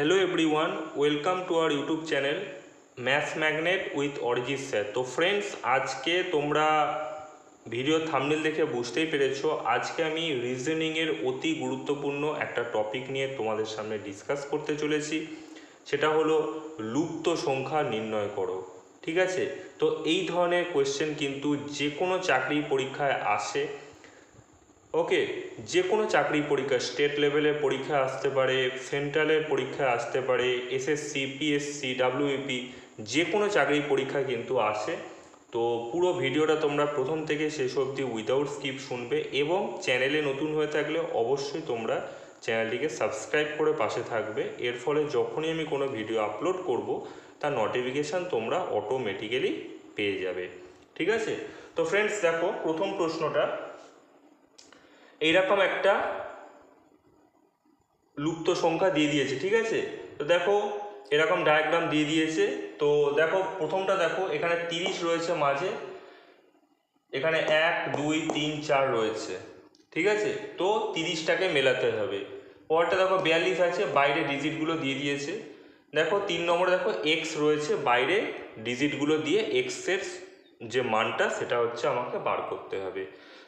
Hello everyone welcome to our YouTube channel maths magnet with Arijit sir তো friends আজকে তোমরা video thumbnail দেখে বুঝতেই পেরেছ, আজকে আমি রিজনিংয়ের অতি গুরুত্বপূর্ণ একটা টপিক নিয়ে তোমাদের সামনে ডিসকাস করতে চলেছি, সেটা হলো লুপ্ত সংখ্যা নির্ণয় করো, ঠিক আছে? তো এই ধরনের কোয়েশ্চেন কিন্তু যে কোনো চাকরি পরীক্ষায় আসে ওকে যে কোনো চাকরি পরীক্ষা স্টেট লেভেলের পরীক্ষা আসতে পারে সেন্ট্রালের পরীক্ষা আসতে পারে এসএসসি পিএসসি ডাব্লিউপি যে কোনো চাকরি পরীক্ষা কিন্তু আসে। তো পুরো ভিডিওটা তোমরা প্রথম থেকে শেষ অবধি উইদাউট স্কিপ শুনবে এবং চ্যানেলে নতুন হয়ে থাকলে অবশ্যই তোমরা চ্যানেলটিকে সাবস্ক্রাইব করে পাশে থাকবে। এর ফলে যখনই আমি কোনো ভিডিও আপলোড করব, তার নোটিফিকেশান তোমরা অটোমেটিক্যালি পেয়ে যাবে। ঠিক আছে? তো ফ্রেন্ডস দেখো, প্রথম প্রশ্নটা। এইরকম একটা লুপ্ত সংখ্যা দিয়ে দিয়েছে, ঠিক আছে? তো দেখো, এরকম ডায়াগ্রাম দিয়ে দিয়েছে। তো দেখো, প্রথমটা দেখো, এখানে তিরিশ রয়েছে মাঝে, এখানে এক, দুই, তিন, চার রয়েছে, ঠিক আছে? তো তিরিশটাকে মেলাতে হবে। পরটা দেখো, বিয়াল্লিশ আছে, বাইরে ডিজিটগুলো দিয়ে দিয়েছে। দেখো, তিন নম্বরে দেখো এক্স রয়েছে, বাইরে ডিজিটগুলো দিয়ে এক্সের যে মানটা সেটা হচ্ছে আমাকে বার করতে হবে।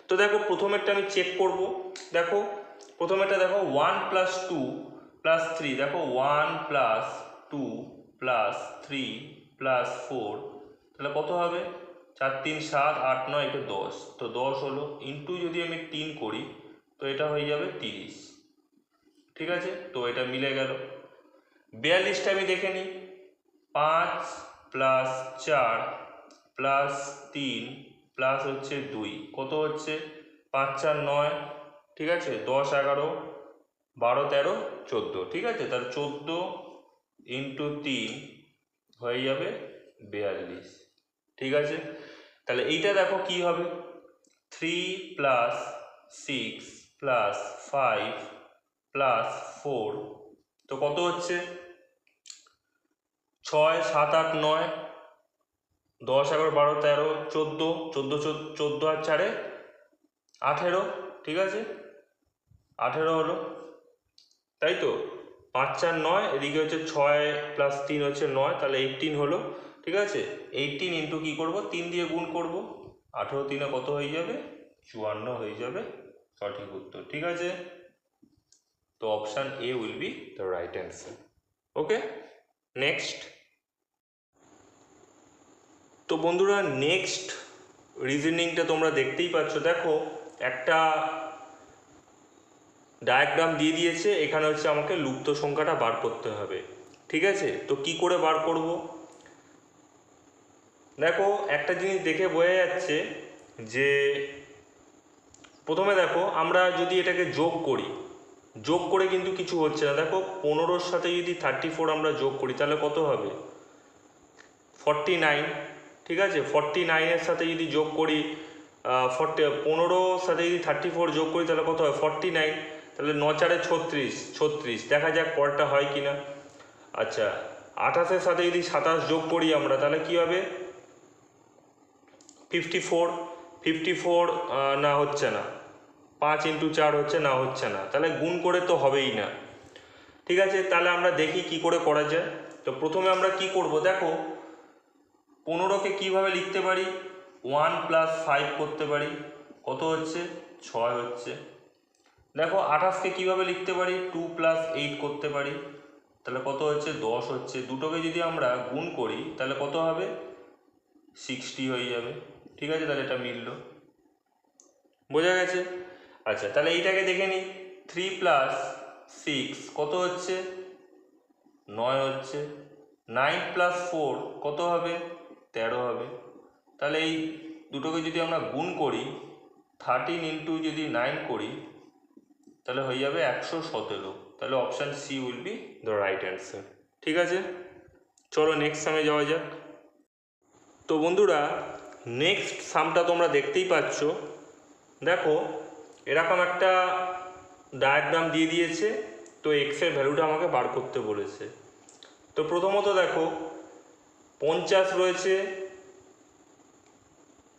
তো দেখো, প্রথমেরটা আমি চেক করব। দেখো, প্রথমেরটা দেখো one plus two plus three দেখো one plus two plus three plus four তাহলে কত হবে? চার, তিন, সাত, আট, নয় এটা দশ। তো দশ হলো ইন্টু যদি আমি তিন করি, তো এটা হয়ে যাবে তিরিশ। ঠিক আছে? তো এটা মিলে গেল। বিয়াল্লিশটা আমি দেখে নিই। পাঁচ প্লাস চার প্লাস তিন, প্লাস হচ্ছে দুই। কত হচ্ছে? পাঁচ, চার, নয়, ঠিক আছে? দশ, এগারো, বারো, তেরো, চোদ্দ, ঠিক আছে? তার চোদ্দ ইন্টু তিন হয়ে যাবে বিয়াল্লিশ, ঠিক আছে? তাহলে এইটা দেখো কি হবে? Three plus six plus five plus four তো কত হচ্ছে? ছয়, সাত, আট, নয় দশ, এগারো, বারো, তেরো, চোদ্দ চোদ্দ চোদ্দ আর চারে আঠেরো, ঠিক আছে? আঠেরো হলো। তাই তো? পাঁচ, চার, নয়, এদিকে হচ্ছে ছয় প্লাস তিন হচ্ছে নয়, তাহলে এইটিন হলো, ঠিক আছে? এইটিন ইন্টু কী করব? তিন দিয়ে গুণ করব। আঠেরো তিনে কত হয়ে যাবে? চুয়ান্ন হয়ে যাবে। সঠিক উত্তর, ঠিক আছে? তো option A will be the right answer okay next তো বন্ধুরা নেক্সট রিজনিংটা তোমরা দেখতেই পাচ্ছ। দেখো, একটা ডায়াগ্রাম দিয়ে দিয়েছে, এখানে হচ্ছে আমাকে লুপ্ত সংখ্যাটা বার করতে হবে। ঠিক আছে? তো কি করে বার করব? দেখো, একটা জিনিস দেখে বোঝা যাচ্ছে যে, প্রথমে দেখো, আমরা যদি এটাকে যোগ করি, যোগ করে কিন্তু কিছু হচ্ছে না। দেখো, পনেরোর সাথে যদি থার্টি ফোর আমরা যোগ করি, তাহলে কত হবে? ফর্টি নাইন ঠিক আছে? ফর্টি নাইনের সাথে যদি যোগ করি ফর্টি পনেরোর সাথে যদি থার্টি ফোর যোগ করি, তাহলে কত হয়? ফর্টি নাইন তাহলে ন চারে ছত্রিশ ছত্রিশ। দেখা যাক পরটা হয় কি না আচ্ছা আঠাশের সাথে যদি সাতাশ যোগ করি আমরা, তাহলে কি হবে? ফিফটি ফোর ফিফটি ফোর না হচ্ছে না। পাঁচ ইন্টু চার হচ্ছে না হচ্ছে না। তাহলে গুণ করে তো হবেই না। ঠিক আছে? তাহলে আমরা দেখি কি করে করা যায়। তো প্রথমে আমরা কি করব? দেখো পনেরোকে কীভাবে লিখতে পারি? ওয়ান প্লাস ফাইভ করতে পারি। কত হচ্ছে? ছয় হচ্ছে। দেখো, আঠাশকে কীভাবে লিখতে পারি? টু প্লাস এইট করতে পারি। তাহলে কত হচ্ছে? দশ হচ্ছে। দুটোকে যদি আমরা গুণ করি, তাহলে কত হবে? সিক্সটি হয়ে যাবে। ঠিক আছে? তাহলে এটা মিলল। বোঝা গেছে? আচ্ছা তাহলে এইটাকে দেখে নিই। থ্রি প্লাস সিক্স, কত হচ্ছে? নয় হচ্ছে। নাইন প্লাস ফোর, কত হবে? তেরো হবে। তাহলে এই দুটোকে যদি আমরা গুণ করি থার্টিন ইন্টু যদি নাইন করি, তাহলে হয়ে যাবে একশো সতেরো। তাহলে option C will be the right answer ঠিক আছে? চলো নেক্সট সামে যাওয়া যাক। তো বন্ধুরা নেক্সট সামটা তোমরা দেখতেই পাচ্ছ। দেখো, এরকম একটা ডায়াগ্রাম দিয়ে দিয়েছে। তো এক্সের ভ্যালুটা আমাকে বার করতে বলেছে। তো প্রথমত দেখো পঞ্চাশ রয়েছে,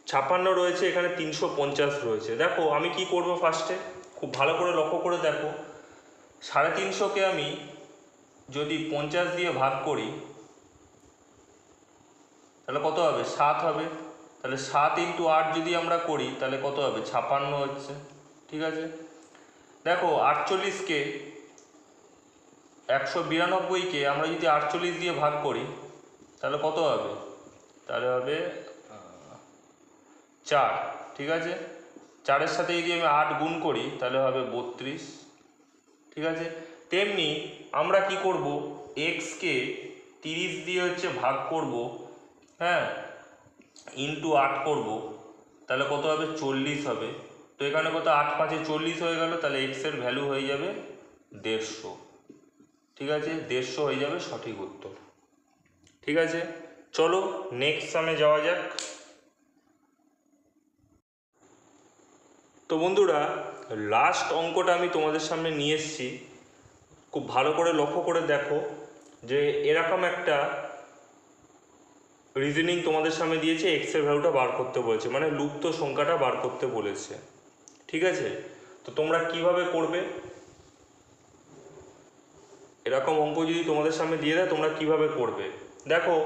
ছাপান্ন রয়েছে, এখানে তিনশো পঞ্চাশ রয়েছে। দেখো, আমি কি করব ফার্স্টে খুব ভালো করে লক্ষ্য করে দেখো। সাড়ে তিনশোকে আমি যদি পঞ্চাশ দিয়ে ভাগ করি, তাহলে কত হবে? সাত হবে। তাহলে সাত ইন্টু আট যদি আমরা করি, তাহলে কত হবে? ছাপান্ন হচ্ছে। ঠিক আছে? দেখো আটচল্লিশকে একশো বিরানব্বইকে আমরা যদি আটচল্লিশ দিয়ে ভাগ করি তাহলে কত হবে? তাহলে হবে চার, ঠিক আছে? চারের সাথে যদি আমি আট গুণ করি, তাহলে হবে বত্রিশ, ঠিক আছে? তেমনি আমরা কি করব? এক্সকে তিরিশ দিয়ে হচ্ছে ভাগ করব হ্যাঁ? ইন্টু আট করব, তাহলে কত হবে? চল্লিশ হবে। তো এখানে কত? আট পাঁচে চল্লিশ হয়ে গেল, তাহলে এক্সের ভ্যালু হয়ে যাবে দেড়শো, ঠিক আছে? দেড়শো হয়ে যাবে সঠিক উত্তর। ঠিক আছে? চলো নেক্সট সামে যাওয়া যাক। তো বন্ধুরা লাস্ট অঙ্কটা আমি তোমাদের সামনে নিয়ে এসেছি। খুব ভালো করে লক্ষ্য করে দেখো যে এরকম একটা রিজনিং তোমাদের সামনে দিয়েছে এক্সের ভ্যালুটা বার করতে বলেছে মানে লুপ্ত সংখ্যাটা বার করতে বলেছে। ঠিক আছে? তো তোমরা কীভাবে করবে? এরকম অঙ্ক যদি তোমাদের সামনে দিয়ে দেয়, তোমরা কীভাবে করবে? দেখো,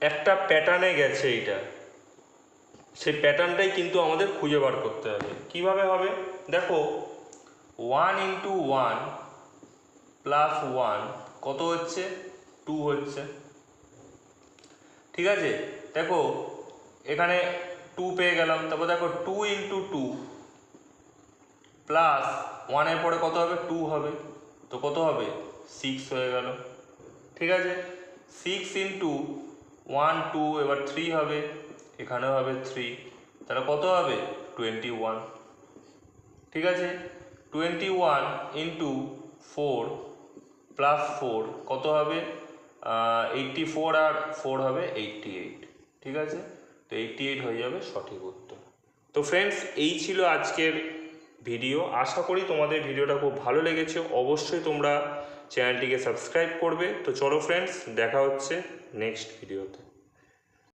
একটা প্যাটার্নে গেছে এইটা। সেই প্যাটার্নটাই কিন্তু আমাদের খুঁজে বার করতে হবে। কীভাবে হবে? দেখো one into one plus one কত হচ্ছে? টু হচ্ছে। ঠিক আছে? দেখো, এখানে টু পেয়ে গেলাম। তারপর দেখো টু ইন্টু টু প্লাস ওয়ানের পরে কত হবে? টু হবে। তো কত হবে? সিক্স হয়ে গেল। ঠিক আছে? সিক্স ইন্টু ওয়ান টু এবার থ্রি হবে, এখানেও হবে থ্রি তাহলে কত হবে? টোয়েন্টি ওয়ান ঠিক আছে? Twenty one into four plus four কত হবে? এইটটি ফোর আর ফোর হবে এইটটি এইট ঠিক আছে? তো এইটটি এইট হয়ে যাবে সঠিক উত্তর। তো ফ্রেন্ডস এই ছিল আজকের ভিডিও আশা করি তোমাদের ভিডিওটা খুব ভালো লেগেছে। অবশ্যই তোমরা চ্যানেলটিকে সাবস্ক্রাইব করবে। তো চলো ফ্রেন্ডস দেখা হচ্ছে নেক্সট ভিডিওতে